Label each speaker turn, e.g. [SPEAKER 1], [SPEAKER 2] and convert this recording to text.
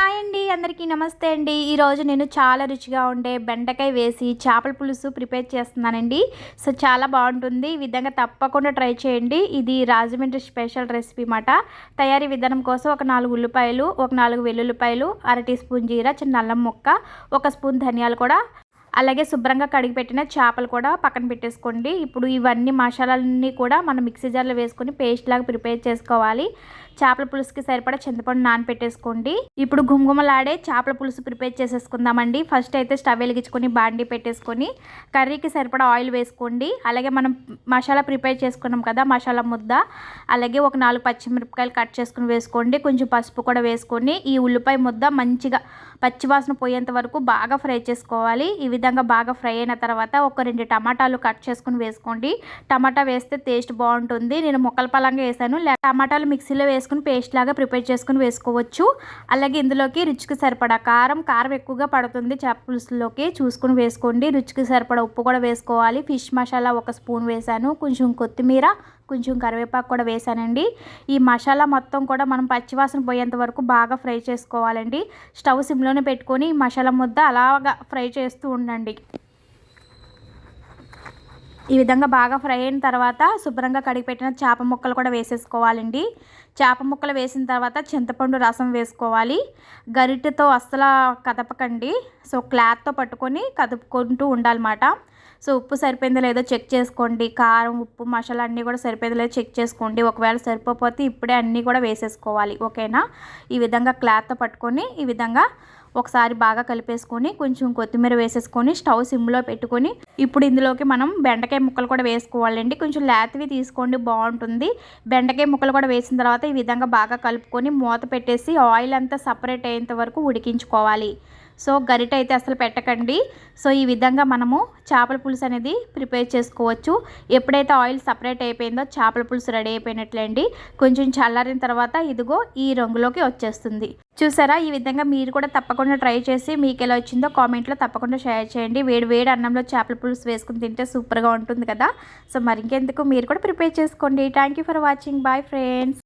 [SPEAKER 1] Hi అండి అందరికీ నమస్తే అండి. ఈరోజు నేను చాలా రుచిగా ఉండే బెండకాయ వేసి చేపల పులుసు ప్రిపేర్ చేస్తున్నానండి. సో చాలా బాగుంటుంది. ఈ విధంగా తప్పకుండా ట్రై చేయండి. ఇది రాజమండ్రి స్పెషల్ రెసిపీ మాట తయారీ విధానం కోసం ఒక నాలుగు ఉల్లిపాయలు ఒక నాలుగు వెల్లుల్లిపాయలు అర టీ స్పూన్ జీరా చిన్న అల్లం ముక్క ఒక స్పూన్ ధనియాలు కూడా అలాగే శుభ్రంగా కడిగి పెట్టిన చేపలు కూడా పక్కన పెట్టేసుకోండి. ఇప్పుడు ఇవన్నీ మసాలాలన్నీ కూడా మనం మిక్సీ జార్లో వేసుకొని పేస్ట్ లాగా ప్రిపేర్ చేసుకోవాలి. చేపల పులుసుకి సరిపడా చింతపండు నానపెట్టేసుకోండి. ఇప్పుడు గుమగుమలాడే చేపల పులుసు ప్రిపేర్ చేసేసుకుందామండి. ఫస్ట్ అయితే స్టవ్ వెలిగించుకొని బాండీ పెట్టేసుకొని కర్రీకి సరిపడా ఆయిల్ వేసుకోండి. అలాగే మనం మసాలా ప్రిపేర్ చేసుకున్నాం కదా మసాలా ముద్ద. అలాగే ఒక నాలుగు పచ్చిమిరపకాయలు కట్ చేసుకుని వేసుకోండి. కొంచెం పసుపు కూడా వేసుకొని ఈ ఉల్లిపాయ ముద్ద మంచిగా పచ్చివాసన పోయేంత వరకు బాగా ఫ్రై చేసుకోవాలి. ఈ విధంగా బాగా ఫ్రై అయిన తర్వాత ఒక రెండు టమాటాలు కట్ చేసుకుని వేసుకోండి. టమాటా వేస్తే టేస్ట్ బాగుంటుంది. నేను మొక్కల పలంగా వేసాను. టమాటాలు మిక్సీలో వేసుకుని పేస్ట్ లాగా ప్రిపేర్ చేసుకుని వేసుకోవచ్చు. అలాగే ఇందులోకి రుచికి సరిపడా కారం కారం ఎక్కువగా పడుతుంది. చేప పులుసులోకి చూసుకుని వేసుకోండి. రుచికి సరిపడా ఉప్పు కూడా వేసుకోవాలి. ఫిష్ మసాలా ఒక స్పూన్ వేసాను. కొంచెం కొత్తిమీర కొంచెం కరివేపాకు కూడా వేసానండి ఈ మసాలా మొత్తం కూడా మనం పచ్చివాసన పోయేంత వరకు బాగా ఫ్రై చేసుకోవాలండి. స్టవ్ సిమ్లోనే పెట్టుకొని మసాలా ముద్ద అలాగా ఫ్రై చేస్తూ ఉండండి. ఈ విధంగా బాగా ఫ్రై అయిన తర్వాత శుభ్రంగా కడిగి పెట్టిన చేప ముక్కలు కూడా వేసేసుకోవాలండి. చేప ముక్కలు వేసిన తర్వాత చింతపండు రసం వేసుకోవాలి. గరిటెతో అస్సలు కదపకండి. సో క్లాత్తో పట్టుకొని కదుపుకుంటూ ఉండాలన్నమాట. సో ఉప్పు సరిపోయిందో లేదో చెక్ చేసుకోండి. కారం ఉప్పు మసాలా అన్నీ కూడా సరిపోయిందో లేదో చెక్ చేసుకోండి. ఒకవేళ సరిపోతే ఇప్పుడే అన్నీ కూడా వేసేసుకోవాలి. ఓకేనా? ఈ విధంగా క్లాత్తో పట్టుకొని ఈ విధంగా ఒకసారి బాగా కలిపేసుకొని కొంచెం కొత్తిమీర వేసేసుకొని స్టవ్ సిమ్లో పెట్టుకొని ఇప్పుడు ఇందులోకి మనం బెండకాయ ముక్కలు కూడా వేసుకోవాలండి. కొంచెం లేతవి తీసుకోండి బాగుంటుంది. బెండకాయ ముక్కలు కూడా వేసిన తర్వాత ఈ విధంగా బాగా కలుపుకొని మూత పెట్టేసి ఆయిల్ అంతా సపరేట్ అయ్యేంత వరకు ఉడికించుకోవాలి. సో గరిట అయితే అసలు పెట్టకండి. సో ఈ విధంగా మనము చేపల పులుసు అనేది ప్రిపేర్ చేసుకోవచ్చు. ఎప్పుడైతే ఆయిల్ సపరేట్ అయిపోయిందో చేపల పులుసు రెడీ అయిపోయినట్లండి. కొంచెం చల్లారిన తర్వాత ఇదిగో ఈ రంగులోకి వచ్చేస్తుంది. చూసారా? ఈ విధంగా మీరు కూడా తప్పకుండా ట్రై చేసి మీకు ఎలా వచ్చిందో కామెంట్లో తప్పకుండా షేర్ చేయండి. వేడి వేడి అన్నంలో చేపల పులుసు వేసుకుని తింటే సూపర్గా ఉంటుంది కదా. సో మరి ఇంకెందుకు? మీరు కూడా ప్రిపేర్ చేసుకోండి. Thank for watching bye friends